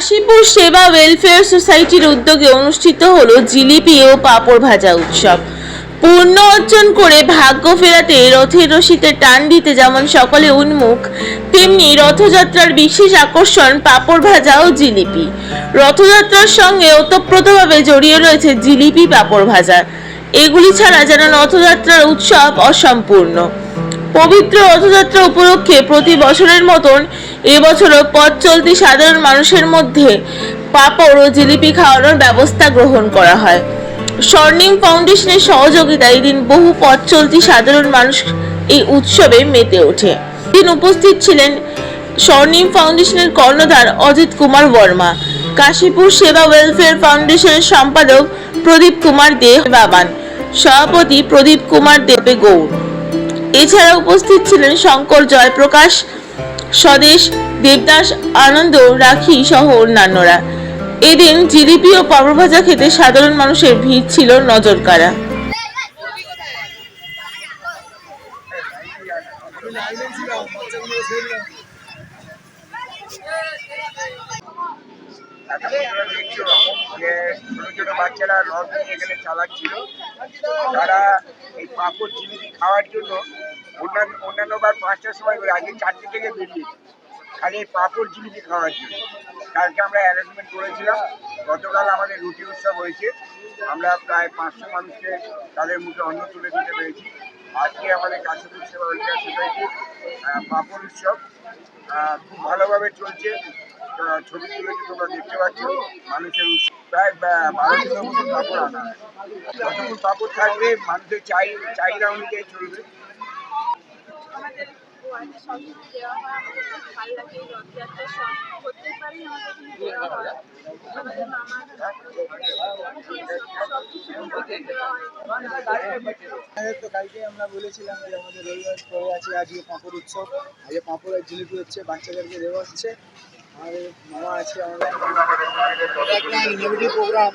কাশীপুর সেবা ওয়েলফেয়ার সোসাইটির উদ্যোগে অনুষ্ঠিত হলো জিলিপি ও পাঁপড় ভাজা উৎসব। পূর্ণ অর্জন করে ভাগ্য ফেরাতে রথের রশিতে টান দিতে যেমন সকলে উন্মুখ, তেমনি রথযাত্রার বিশেষ আকর্ষণ পাঁপড় ভাজা ও জিলিপি। রথযাত্রার সঙ্গে ওতপ্রোতভাবে জড়িয়ে রয়েছে জিলিপি পাঁপড় ভাজা। এগুলি ছাড়া যেন রথযাত্রার উৎসব অসম্পূর্ণ। পবিত্র রথযাত্রা উপলক্ষে প্রতি বছরের মতন এবছরও পথ চলতি সাধারণ মানুষের মধ্যে পাঁপড় ও জিলিপি খাওয়ানোর ব্যবস্থা গ্রহণ করা হয়। স্বর্ণিম ফাউন্ডেশনের সহযোগিতায় এদিন বহু পথ চলতি সাধারণ মানুষ এই উৎসবে মেতে ওঠে। দিন উপস্থিত ছিলেন স্বর্ণিম ফাউন্ডেশনের কর্ণধার অজিত কুমার বর্মা, কাশীপুর সেবা ওয়েলফেয়ার ফাউন্ডেশনের সম্পাদক প্রদীপ কুমার দে বাবান, সভাপতি প্রদীপ কুমার দেবে গৌড় এছাড়া উপস্থিত ছিলেন শঙ্কর জয়প্রকাশ স্বদেশ, দেবদাস, আনন্দ, রাখি সহ অন্যান্যরা। এদিন জিলিপি ও পাপড় ভাজা খেতে সাধারণ মানুষের ভিড় ছিল নজর ছোট বাচ্চারা রথ এখানে চালাচ্ছিল। তারা এই পাঁপড় জিলিপি খাওয়ার জন্য অন্যান্য অন্যান্য বার পাঁচটার সময় করে আজকে চারটে থেকে বেরিয়েছে খালি এই পাঁপড় জিলিপি খাওয়ার জন্য। কালকে আমরা অ্যারেঞ্জমেন্ট করেছিলাম। গতকাল আমাদের রুটি উৎসব হয়েছে। আমরা প্রায় পাঁচশো মানুষকে তাদের মুখে অন্ন তুলে দিতে পেরেছি। আজকে আমাদের কাশীপুর সেবা ওয়েলফেয়ার সোসাইটি পাঁপড় উৎসব। খুব ভালোভাবে চলছে। ছবি তুলেছি তোমরা দেখতে পাচ্ছ, মানুষের প্রায় বা- বারো কিলো মতো পাপড় আনা হয়। যতক্ষণ পাপড় থাকবে মানুষের চাই চাহিদা অনুযায়ী চলবে। ওয়ার্ডে সব কিছু দেওয়া হয় আমাদের খুব ভালো লাগে এই রথযাত্রা সব আমাদের দেওয়া হয়। আমাদের কিছু তো কালকে আমরা বলেছিলাম যে আমাদের রবিবার পরে আছে আজকে পাঁপড় উৎসব আজকে পাঁপড় আর জিলিপি হচ্ছে বাচ্চাদেরকে দেওয়া হচ্ছে আমাদের মামা আছে আমাদের এটা একটা ইনোভেটিভ প্রোগ্রাম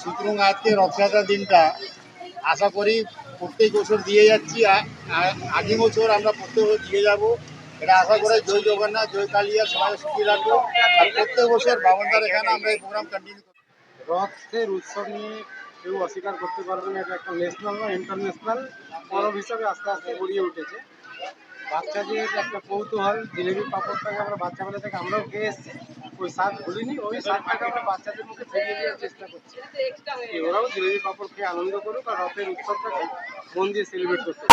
সুতরাং আজকে রথযাত্রার দিনটা আশা করি প্রত্যেক বছর দিয়ে যাচ্ছি। আগামী বছর আমরা প্রত্যেক বছর দিয়ে যাব। এটা আশা করে জয় জগন্নাথ, জয় কালিয়া, সবাই সুখী রাখব আর প্রত্যেক বছর বাবনদার এখানে আমরা এই প্রোগ্রাম কন্টিনিউ করব। রথের উৎসব নিয়ে কেউ অস্বীকার করতে পারবে না, এটা একটা ন্যাশনাল বা ইন্টারন্যাশনাল পরব হিসাবে আস্তে আস্তে গড়িয়ে উঠেছে। বাচ্চাদের একটা কৌতূহল, জিলেবি পাঁপড়টাকে আমরা বাচ্চাবেলা থেকে আমরাও খেয়ে এসেছি। ওই সাত ওই সাতটাকে আমরা বাচ্চাদের মুখে ফেলে দেওয়ার চেষ্টা করছি। ওরাও জিলেবি পাপড় খেয়ে আনন্দ করুক আর রথের উৎসবটাকে মন দিয়ে সেলিব্রেট করতে